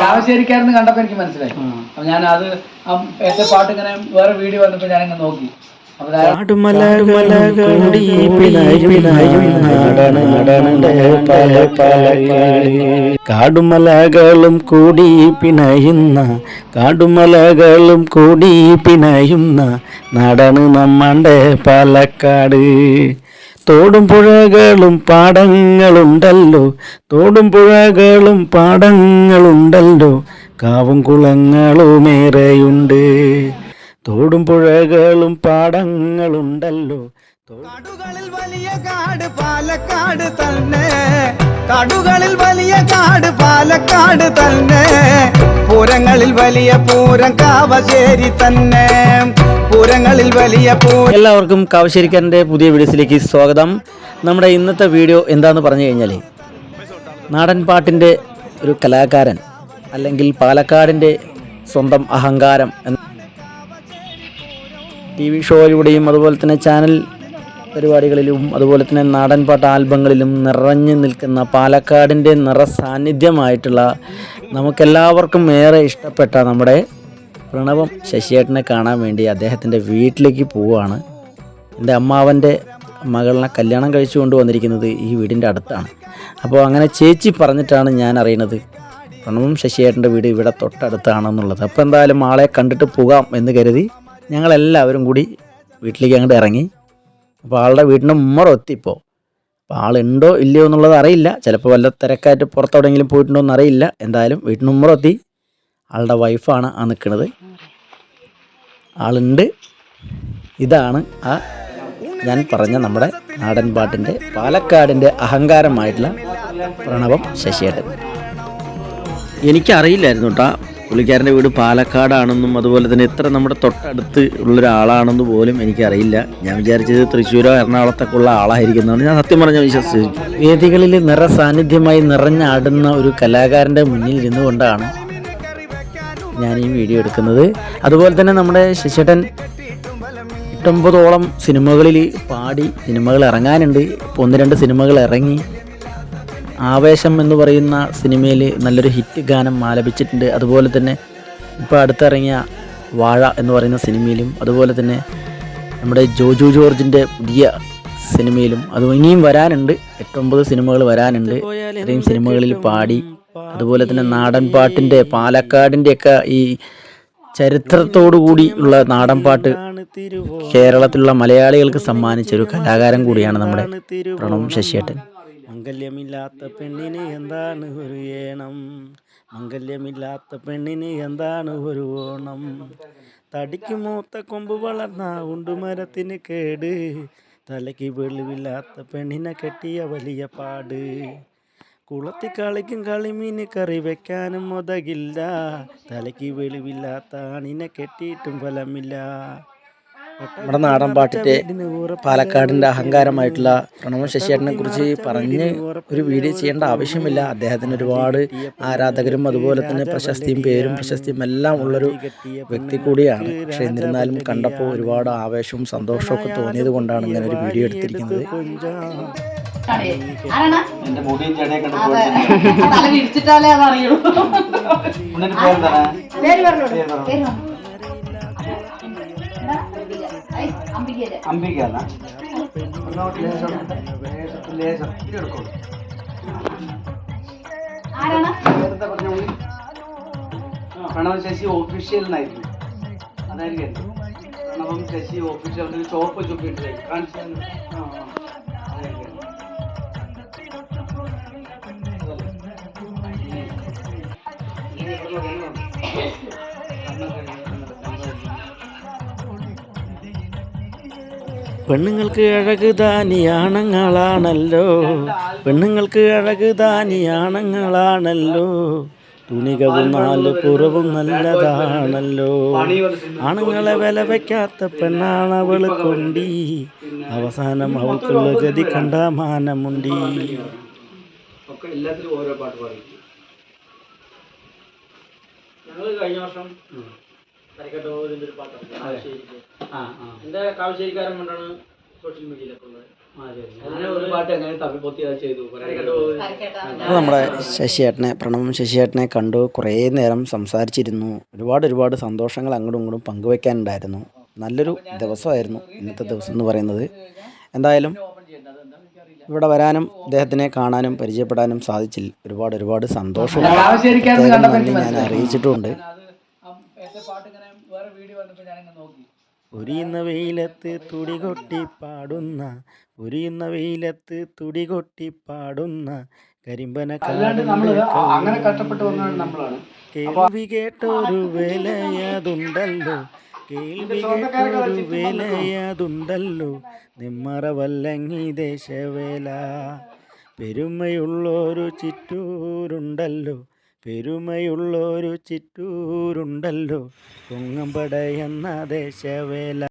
കാവശ്ശേരിക്കാരെന്ന് കണ്ടപ്പോ എനിക്ക് മനസ്സിലായി. അപ്പൊ ഞാൻ അത് ആ എന്റെ പാട്ട് ഇങ്ങനെ വേറെ വീഡിയോ വന്നപ്പോ ഞാൻ ഇങ്ങനെ നോക്കി കാടുമലകളും കൂടി പിണയുന്ന കാടുമലകളും കൂടി പിണയുന്ന നടന് നമ്മളുടെ പാലക്കാട്. തോടും പുഴകളും പാടങ്ങളുണ്ടല്ലോ. തോടും പുഴകളും പാടങ്ങളുണ്ടല്ലോ. കാവും കുളങ്ങളുമേറെയുണ്ട് തോടും പുഴകളും പാടങ്ങളുണ്ടല്ലോ. കാടുകളിൽ വലിയ കാട് പാലക്കാട് തന്നെ. കാടുകളിൽ വലിയ കാട് പാലക്കാട് തന്നെ. പൂരങ്ങളിൽ വലിയ പൂരം കാവശേരി തന്നെ. പൂരങ്ങളിൽ വലിയ എല്ലാവർക്കും കാവശ്ശേരിക്കാരന്റെ പുതിയ വീഡിയോസിലേക്ക് സ്വാഗതം. നമ്മുടെ ഇന്നത്തെ വീഡിയോ എന്താന്ന് പറഞ്ഞു കഴിഞ്ഞാൽ നാടൻ പാട്ടിന്റെ ഒരു കലാകാരൻ അല്ലെങ്കിൽ പാലക്കാടിന്റെ സ്വന്തം അഹങ്കാരം എന്ന ടി വി ഷോയിലൂടെയും അതുപോലെ തന്നെ ചാനൽ പരിപാടികളിലും അതുപോലെ തന്നെ നാടൻ പാട്ട് ആൽബങ്ങളിലും നിറഞ്ഞു നിൽക്കുന്ന പാലക്കാടിന്റെ നിറസാന്നിധ്യമായിട്ടുള്ള നമുക്കെല്ലാവർക്കും ഏറെ ഇഷ്ടപ്പെട്ട നമ്മുടെ പ്രണവം ശശിയേട്ടനെ കാണാൻ വേണ്ടി അദ്ദേഹത്തിന്റെ വീട്ടിലേക്ക് പോവുകയാണ്. എന്റെ അമ്മാവന്റെ മകളിനെ കല്യാണം കഴിച്ചു കൊണ്ടുവന്നിരിക്കുന്നത് ഈ വീടിന്റെ അടുത്താണ്. അപ്പോൾ അങ്ങനെ ചേച്ചി പറഞ്ഞിട്ടാണ് ഞാൻ അറിയുന്നത് പ്രണവും ശശിയേട്ടന്റെ വീട് ഇവിടെ തൊട്ടടുത്താണെന്നുള്ളത്. അപ്പോൾ എന്തായാലും ആളെ കണ്ടിട്ട് പോകാം എന്ന് കരുതി ഞങ്ങളെല്ലാവരും കൂടി വീട്ടിലേക്ക് അങ്ങോട്ട് ഇറങ്ങി. അപ്പോൾ ആളുടെ വീടിന്റെ ഉമ്മറ എത്തിപ്പോൾ അപ്പോൾ ആളുണ്ടോ ഇല്ലയോ എന്നുള്ളത് അറിയില്ല. ചിലപ്പോൾ വല്ല തിരക്കായിട്ട് പുറത്തെവിടെയെങ്കിലും പോയിട്ടുണ്ടോ എന്നറിയില്ല എന്തായാലും വീട്ടിന് ഉമ്മറ എത്തി. ആളുടെ വൈഫാണ് ആ നിൽക്കുന്നത് ആളുണ്ട്. ഇതാണ് ആ ഞാൻ പറഞ്ഞ നമ്മുടെ നാടൻ പാട്ടിന്റെ പാലക്കാടിന്റെ അഹങ്കാരമായിട്ടുള്ള പ്രണവം ശശിയേട്ടൻ. എനിക്കറിയില്ലായിരുന്നു കേട്ടോ പുള്ളിക്കാരന്റെ വീട് പാലക്കാടാണെന്നും അതുപോലെ തന്നെ ഇത്ര നമ്മുടെ തൊട്ടടുത്ത് ഉള്ളൊരാളാണെന്ന് പോലും എനിക്കറിയില്ല. ഞാൻ വിചാരിച്ചത് തൃശ്ശൂരോ എറണാകുളത്തൊക്കെ ഉള്ള ആളായിരിക്കുന്നതാണ് ഞാൻ സത്യം പറഞ്ഞ വിശ്വസിച്ചു വേദികളിൽ നിറസാന്നിധ്യമായി നിറഞ്ഞാടുന്ന ഒരു കലാകാരന്റെ മുന്നിൽ ഇരുന്നുകൊണ്ടാണ് ഞാൻ ഈ വീഡിയോ എടുക്കുന്നത്. അതുപോലെ തന്നെ നമ്മുടെ ശശിട്ടൻ എട്ടൊമ്പതോളം സിനിമകളിൽ പാടി സിനിമകൾ ഇറങ്ങാനുണ്ട്. ഇപ്പോൾ ഒന്ന് രണ്ട് സിനിമകൾ ഇറങ്ങി. ആവേശം എന്ന് പറയുന്ന സിനിമയിൽ നല്ലൊരു ഹിറ്റ് ഗാനം ആലപിച്ചിട്ടുണ്ട്. അതുപോലെ തന്നെ ഇപ്പോൾ അടുത്തിറങ്ങിയ വാഴ എന്ന് പറയുന്ന സിനിമയിലും അതുപോലെ തന്നെ നമ്മുടെ ജോജു ജോർജിന്റെ പുതിയ സിനിമയിലും അത് ഇനിയും വരാനുണ്ട്. എട്ടൊമ്പത് സിനിമകൾ വരാനുണ്ട്. ഇത്രയും സിനിമകളിൽ പാടി അതുപോലെ തന്നെ നാടൻ പാട്ടിന്റെ പാലക്കാടിന്റെയൊക്കെ ഈ ചരിത്രത്തോടു കൂടി ഉള്ള നാടൻ പാട്ട് കേരളത്തിലുള്ള മലയാളികൾക്ക് സമ്മാനിച്ച ഒരു കലാകാരൻ കൂടിയാണ് നമ്മുടെ പ്രണവ് ശശിയേട്ടൻ. മംഗല്യമില്ലാത്ത പെണ്ണിന് എന്താണ് ഒരു ഏണം? മംഗല്യമില്ലാത്ത പെണ്ണിന് എന്താണ് ഒരു ഓണം? തടിക്ക് മൂത്ത കൊമ്പ് വളർന്ന ഉണ്ടുമരത്തിന് കേട്. തലയ്ക്ക് വെളിവില്ലാത്ത പെണ്ണിനെ കെട്ടിയ വലിയ പാട്. കുളത്തി കളിക്കും കളിമീന് കറി വെക്കാനും മുതകില്ല. തലയ്ക്ക് വെളിവില്ലാത്ത ആണിനെ കെട്ടിയിട്ടും ഫലമില്ല. നമ്മുടെ നാടൻ പാട്ടിന്റെ പാലക്കാടിന്റെ അഹങ്കാരമായിട്ടുള്ള പ്രണവ് ശശിയേട്ടനെ കുറിച്ച് പറഞ്ഞ് ഒരു വീഡിയോ ചെയ്യേണ്ട ആവശ്യമില്ല. അദ്ദേഹത്തിന് ഒരുപാട് ആരാധകരും അതുപോലെ തന്നെ പ്രശസ്തിയും പേരും പ്രശസ്തിയും എല്ലാം ഉള്ളൊരു വ്യക്തി കൂടിയാണ്. പക്ഷെ എന്നിരുന്നാലും കണ്ടപ്പോൾ ഒരുപാട് ആവേശവും സന്തോഷവും ഒക്കെ തോന്നിയത് കൊണ്ടാണ് ഇങ്ങനെ ഒരു വീഡിയോ എടുത്തിരിക്കുന്നത്. എന്റെ മുടിയും ചെടിയൊക്കെ തല വിരിച്ചിട്ടാലേ അതറിയൂ. ഉണ്ണിന്റെ പേരെന്താണ്? പേര് പേര് പറ. പേര് പറഞ്ഞു അംബിക. പ്രണവ് ശശി ഒഫീഷ്യൽ എന്നായിരുന്നു അതായിരിക്കും. പ്രണവം ശശി ഓഫീഷ്യൽ ചോപ്പ് ചുപ്പിട്ടില്ലേ കാണിച്ചു പെണ്ണുങ്ങൾക്ക് അഴക് ദാനിയാണങ്ങളാണല്ലോ. പെണ്ണുങ്ങൾക്ക് അഴക് ദാനിയാണങ്ങളാണല്ലോ. തുണികവും നാല് പുറവും നല്ലതാണല്ലോ. ആണുങ്ങളെ വില വയ്ക്കാത്ത പെണ്ണാണ് അവൾ കൊണ്ടി. അവസാനം അവൾക്കുള്ള ഗതി കണ്ട മാനമുണ്ടി. എല്ലാത്തിലും ഓരോ പാട്ട് പറയും. ഞങ്ങൾ കഴിഞ്ഞ വർഷം ഒരു. ആ എന്റെ കാവശ്ശേരിക്കാരൻ കൊണ്ടാണ് സോഷ്യൽ മീഡിയയിലൊക്കെ ഉള്ളത്. നമ്മുടെ ശശിയേട്ടനെ പ്രണവും ശശിയേട്ടനെ കണ്ടു കുറേ നേരം സംസാരിച്ചിരുന്നു. ഒരുപാട് ഒരുപാട് സന്തോഷങ്ങൾ അങ്ങോട്ടും ഇങ്ങോട്ടും പങ്കുവെക്കാനുണ്ടായിരുന്നു. നല്ലൊരു ദിവസമായിരുന്നു ഇന്നത്തെ ദിവസം എന്ന് പറയുന്നത്. എന്തായാലും ഇവിടെ വരാനും അദ്ദേഹത്തിനെ കാണാനും പരിചയപ്പെടാനും സാധിച്ചില്ല. ഒരുപാട് ഒരുപാട് സന്തോഷം ഞാൻ അറിയിച്ചിട്ടുമുണ്ട് പാട്ട് ഇങ്ങനെ വേറെ വീഡിയോ ഞാനിങ്ങനെ നോക്കി. ഉരിയുന്ന വെയിലത്ത് തുടി കൊട്ടി പാടുന്ന ഉരിയുന്ന വെയിലത്ത് തുടി കൊട്ടി പാടുന്ന കരിമ്പന അങ്ങനെ കഷ്ടപ്പെട്ട് വന്നതാണ് നമ്മളാണ്. കേൾവി കേട്ടൊരു വേലയതുണ്ടല്ലോ കേൾവി കേട്ടൊരു വേലയതുണ്ടല്ലോ നിമ്മറവല്ലങ്ങി ദേശവേല പെരുമയുള്ളൊരു ചിറ്റൂരുണ്ടല്ലോ പെരുമയുള്ളൊരു ചിറ്റൂരുണ്ടല്ലോ പൊങ്ങമ്പടയെന്ന ദേശവേല